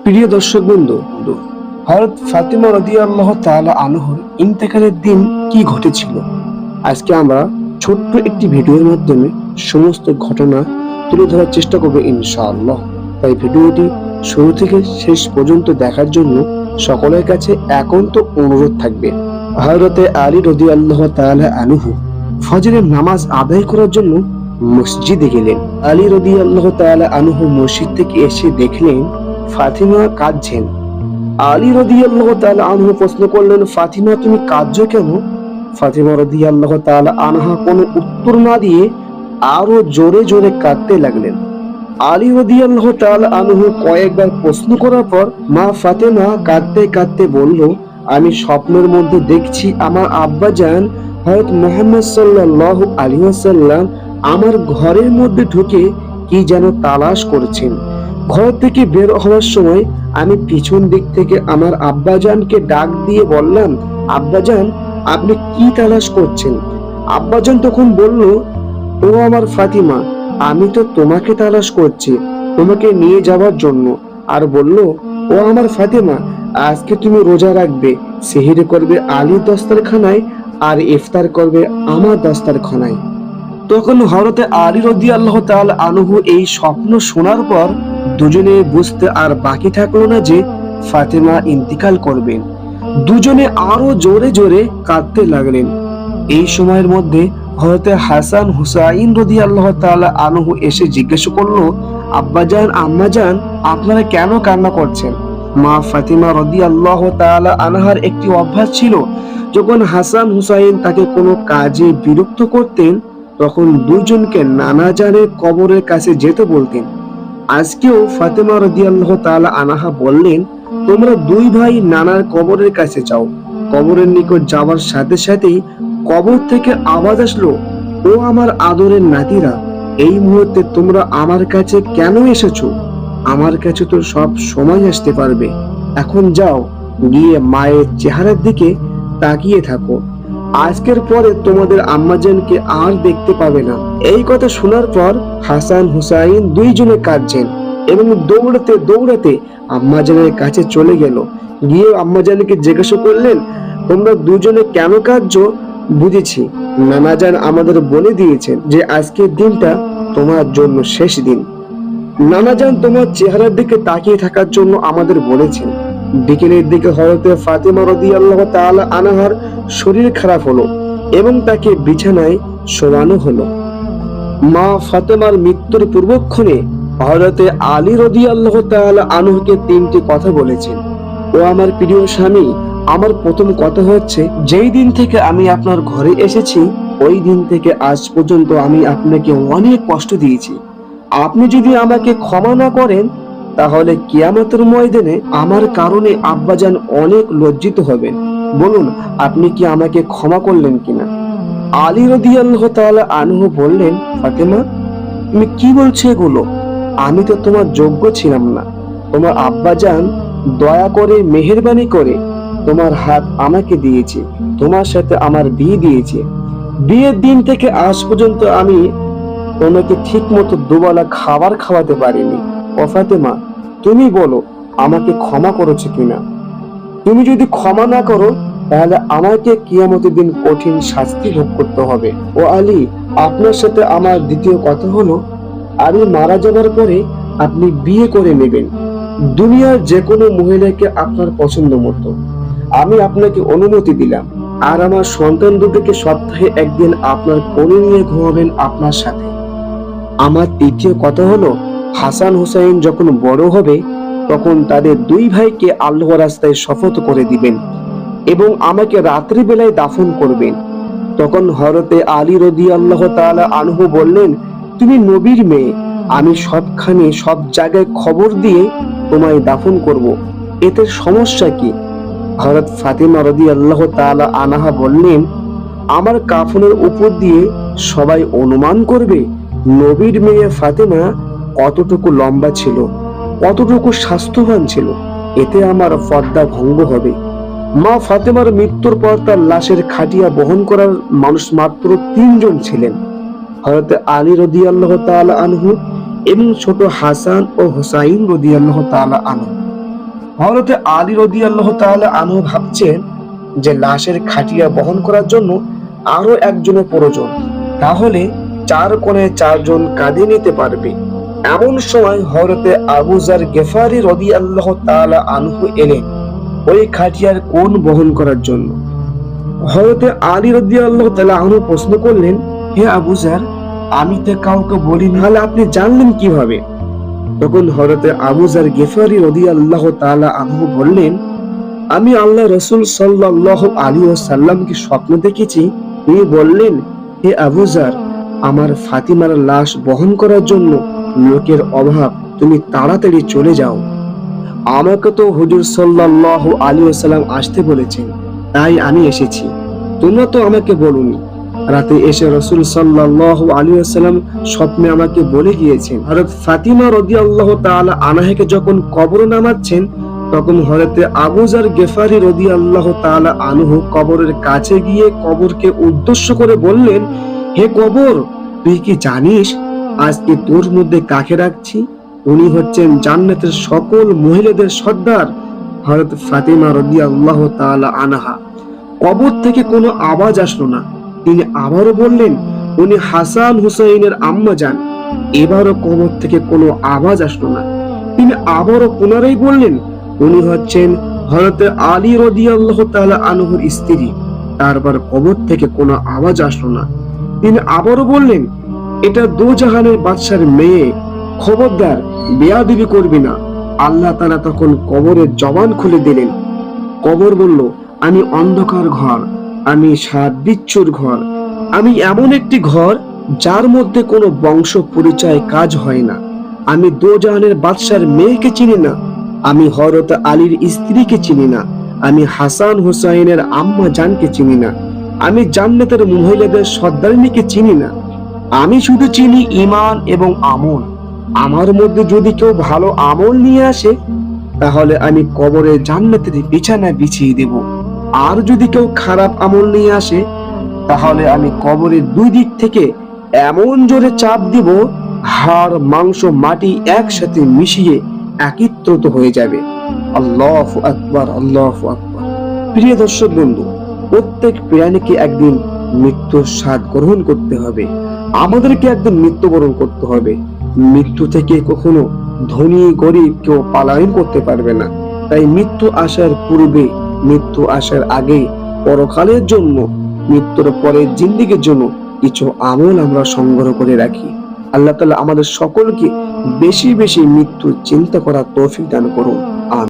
প্রিয় দর্শক বন্ধু হরত ফাতিমা রদি আল্লাহ তাআলা আনহর ইন্তেকালের দিন কি ঘটেছিল? আজকে আমরা ছোট্ট একটি ভিডিওর মাধ্যমে সমস্ত ঘটনা তুলে ধরার চেষ্টা করব ইনশাআল্লাহ। তাই ভিডিওটি শুরু থেকে শেষ পর্যন্ত দেখার জন্য সকলের কাছে একান্ত অনুরোধ থাকবে। হরতে আলী রদি আল্লাহ তাআলা আনহু ফজরের নামাজ আদায় করার জন্য মসজিদে গেলেন। আলী রদি আল্লাহ তাআলা আনহু মসজিদ থেকে এসে দেখলেন ফাতিমা কাঁদছেন। আলী রদি আল্লাহ তাআলা আনহু প্রশ্ন করলেন, ফাতিমা, তুমি কাঁদছো কেন? ফাতিমা রদি আল্লাহ তাআলা আনহা কোনো উত্তর না দিয়ে আরও জোরে জোরে কাঁদতে লাগলেন। আলী রদিয়াল্লাহ তাআলা আনহু কয়েকবার প্রশ্ন করার পর, মা ফাতেমা কাঁদতে কাঁদতে বলল, আমি স্বপ্নের মধ্যে দেখছি আমার আব্বা যান হয়ত মোহাম্মদ সাল্লাল্লাহু আলাইহি ওয়াসাল্লাম আমার ঘরের মধ্যে ঢুকে কি যেন তালাশ করছেন ঘর থেকে বের হওয়ার সময় আমি পিছন দিক থেকে আমার আব্বাজানকে ডাক দিয়ে বললাম, আব্বাজান, আপনি কি তালাশ করছেন? আব্বাজান তখন বলল, ও আমার ফাতিমা, আমি তো তোমাকে তালাশ করছি, তোমাকে নিয়ে যাওয়ার জন্য। আর বলল, ও আমার ফাতিমা, আজকে তুমি রোজা রাখবে, সেহিরে করবে আলীর দস্তারখানায় আর ইফতার করবে আমার দস্তারখানায়। তখন হরতে আলী রদি আল্লাহ তাল আনহু এই স্বপ্ন শোনার পর দুজনে বুঝতে আর বাকি থাকল না যে ফাতেমা ইন্তিকাল করবেন। দুজনে আরও জোরে জোরে কাঁদতে লাগলেন। এই সময়ের মধ্যে হয়তো হাসান হুসাইন রদি আল্লাহ তাআলা আনহু এসে জিজ্ঞেস করল, আব্বাজান, আম্মাজান, আপনারা কেন কান্না করছেন? মা ফাতিমা রদি আল্লাহ তাআলা আনহার একটি অভ্যাস ছিল, যখন হাসান হুসাইন তাকে কোনো কাজে বিরক্ত করতেন তখন দুজনকে নানা জানের কবরের কাছে যেতে বলতেন। আজকেও ফাতেমা রদিয়াল্লাহ তাআলা আনাহা বললেন, তোমরা দুই ভাই নানার কবরের কাছে যাও। কবরের নিকট যাওয়ার সাথে সাথেই কবর থেকে আওয়াজ আসলো, ও আমার আদরের নাতিরা, এই মুহূর্তে তোমরা আমার কাছে কেন এসেছ? আমার কাছে তো সব সময় আসতে পারবে। এখন যাও, গিয়ে মায়ের চেহারার দিকে তাকিয়ে থাকো। আজকের পরে তোমাদের আম্মাজানকে আর দেখতে পাবে না। এই কথা শোনার পর হাসান হুসাইন দুইজনে কাঁদছেন এবং দৌড়াতে দৌড়াতে আম্মাজানের কাছে চলে গেল। গিয়ে আম্মাজানকে জিজ্ঞাসা করলেন, তোমরা দুজনে কেন কাঁদছো? বুঝেছি। নানাজান আমাদের বলে দিয়েছেন যে আজকের দিনটা তোমার জন্য শেষ দিন। নানাজান তোমার চেহারার দিকে তাকিয়ে থাকার জন্য আমাদের বলেছেন বিকেলের দিকে হয়তো ফাতেমা রদি আল্লাহ তাআলা আনাহার শরীর খারাপ হলো এবং তাকে বিছানায় শোয়ানো হলো। মা ফাতেমার মৃত্যুর পূর্বক্ষণে হযরতে আলী রদি আল্লাহ তাআলা আনহুকে তিনটি কথা বলেছেন। ও আমার প্রিয় স্বামী, আমার প্রথম কথা হচ্ছে, যেই দিন থেকে আমি আপনার ঘরে এসেছি, ওই দিন থেকে আজ পর্যন্ত আমি আপনাকে অনেক কষ্ট দিয়েছি। আপনি যদি আমাকে ক্ষমা না করেন তাহলে কিয়ামতের ময়দানে আমার কারণে আব্বাজান অনেক লজ্জিত হবেন। বলুন, আপনি কি আমাকে ক্ষমা করলেন কিনা? আলী রদিয়াল্লাহ তাআলা আনহু বললেন, ফাতেমা, তুমি কি বলছো এগুলো? আমি তো তোমার যোগ্য ছিলাম না। তোমার আব্বাজান দয়া করে, মেহেরবানি করে তোমার হাত আমাকে দিয়েছে, তোমার সাথে আমার বিয়ে দিয়েছে। বিয়ের দিন থেকে আজ পর্যন্ত আমি তোমাকে ঠিক মতো দুবেলা খাবার খাওয়াতে পারিনি। ও ফাতেমা, তুমি বলো, আমাকে ক্ষমা করেছ কিনা? তুমি যদি ক্ষমা না করো, তাহলে আমাকে কিয়ামতের দিন কঠিন শাস্তি ভোগ করতে হবে। ও আলী, আপনার সাথে আমার দ্বিতীয় কথা হলো, আমি মারা যাবার পরে আপনি বিয়ে করে নেবেন। দুনিয়ার যে কোনো মহিলাকে আপনার পছন্দ মতো। আমি আপনাকে অনুমতি দিলাম, আর আমার সন্তান দুটোকে সপ্তাহে একদিন আপনার কোলে নিয়ে ঘুমাবেন আপনার সাথে। আমার তৃতীয় কথা হলো হাসান হুসাইন যখন বড় হবে, তখন তাদের দুই ভাইকে আল্লাহ রাস্তায় শপথ করে দিবেন এবং আমাকে রাত্রিবেলায় দাফন করবেন। তখন হরতে আলী রদি আল্লাহ তাআলা আনহু বললেন, তুমি নবীর মেয়ে, আমি সবখানে সব জায়গায় খবর দিয়ে তোমায় দাফন করব। এতে সমস্যা কি? হরত ফাতেমা রদি আল্লাহ তাআলা আনাহা বললেন, আমার কাফনের উপর দিয়ে সবাই অনুমান করবে, নবীর মেয়ে ফাতেমা কতটুকু লম্বা ছিল, কতটুকু স্বাস্থ্যবান ছিল, এতে আমার পর্দা ভঙ্গ হবে। মা ফাতেমার মৃত্যুর পর তার লাশের খাটিয়া বহন করার মানুষ মাত্র তিনজন ছিলেন। হযরত আলী রাদিয়াল্লাহু তাআলা আনহু এবং ছোট হাসান ও হুসাইন রাদিয়াল্লাহু তাআলা আনহু। হরতে আলী রদি আল্লাহ তাহলে আনু ভাবছেন যে লাশের খাটিয়া বহন করার জন্য আরও একজনের প্রয়োজন, তাহলে চার কোণে চারজন কাঁধে নিতে পারবে। এমন সময় হরতে আবুজার গেফারি রদি আল্লাহ তাআলা আনহু এলেন ওই খাটিয়ার কোন বহন করার জন্য। হরতে আলী রদি আল্লাহ তাআলা আনহু প্রশ্ন করলেন, হে আবুজার আমি তো কাউকে বলি নাহলে আপনি জানলেন কীভাবে? তখন হরতে আবুজার গেফারি রদি আল্লাহ তাআলা আনহু বললেন, আমি আল্লাহ রসুল সাল্লাহ আলী ও সাল্লামকে স্বপ্ন দেখেছি। তিনি বললেন, হে আবুজার আমার ফাতিমার লাশ বহন করার জন্য লোকের অভাব, তুমি তাড়াতাড়ি চলে যাও। আমাকে তো হুজুর সাল্লাহ আলী সাল্লাম আসতে বলেছেন, তাই আমি এসেছি। তোমরা তো আমাকে বলুনি। রাতে এসে রসুল সাল্লাহ আলী সাল্লাম স্বপ্নে আমাকে বলে গিয়েছেন হরত ফাতিমা রদি আল্লাহ তাআলা আনাহেকে যখন কবর নামাচ্ছেন, তখন হরতে আবুজার গেফারি রদি আল্লাহ তাআলা আনহু কবরের কাছে গিয়ে কবরকে উদ্দেশ্য করে বললেন, হে কবর, তুই কি জানিস আজকে তোর মধ্যে কাকে রাখছি? উনি হচ্ছেন জান্নাতের সকল মহিলাদের সর্দার হরত ফাতিমা রদি আল্লাহ তাআলা আনাহা। কবর থেকে কোনো আওয়াজ আসলো না। তিনি আবারও বললেন, উনি হাসান হুসাইনের আম্মা যান। এবারও কবর থেকে কোনো আওয়াজ আসলো না। তিনি আবারও পুনরায় বললেন, উনি হচ্ছেন হরতে আলী রদিয়াল্লাহ তাআলা আনহুর স্ত্রী। তারপর কবর থেকে কোনো আওয়াজ আসলো না। তিনি আবারও বললেন এটা দু জাহানের বাদশার মেয়ে। খবরদার, বেয়াদিবি করবি না। আল্লাহ তাআলা তখন কবরের জবান খুলে দিলেন। কবর বলল, আমি অন্ধকার ঘর, আমি সাত ঘর। আমি এমন একটি ঘর, যার মধ্যে কোনো বংশ পরিচয় কাজ হয় না। আমি দোজাহানের বাদশার মেয়েকে চিনি না। আমি হরত আলীর স্ত্রীকে চিনি না। আমি হাসান হুসাইনের আম্মা জানকে চিনি না। আমি জান্নাতের মহিলাদের সর্দারিনীকে চিনি না। আমি শুধু চিনি, ইমান এবং আমল। আমার মধ্যে যদি কেউ ভালো আমল নিয়ে আসে, তাহলে আমি কবরে জান্নাতের বিছানা বিছিয়ে দেব। আর যদি কেউ খারাপ আমল নিয়ে আসে, তাহলে আমি কবরের দুই দিক থেকে এমন জোরে চাপ দিব, হাড়, মাংস, মাটি একসাথে মিশিয়ে একত্রিত হয়ে যাবে। আল্লাহ আকবার আল্লাহ আকবার। প্রিয় দর্শক বন্ধু, প্রত্যেক প্রাণীকে একদিন মৃত্যুর স্বাদ গ্রহণ করতে হবে। আমাদেরকে একদিন মৃত্যুবরণ করতে হবে। মৃত্যু থেকে কখনো ধনী, গরিব কেউ পালায়ন করতে পারবে না। তাই মৃত্যু আসার পূর্বে, মৃত্যু আসার আগে, পরকালের জন্য, মৃত্যুর পরে জিন্দিগির জন্য কিছু আমল আমরা সংগ্রহ করে রাখি। আল্লাহ তালা আমাদের সকলকে বেশি বেশি মৃত্যু চিন্তা করার তৌফিক দান করুন।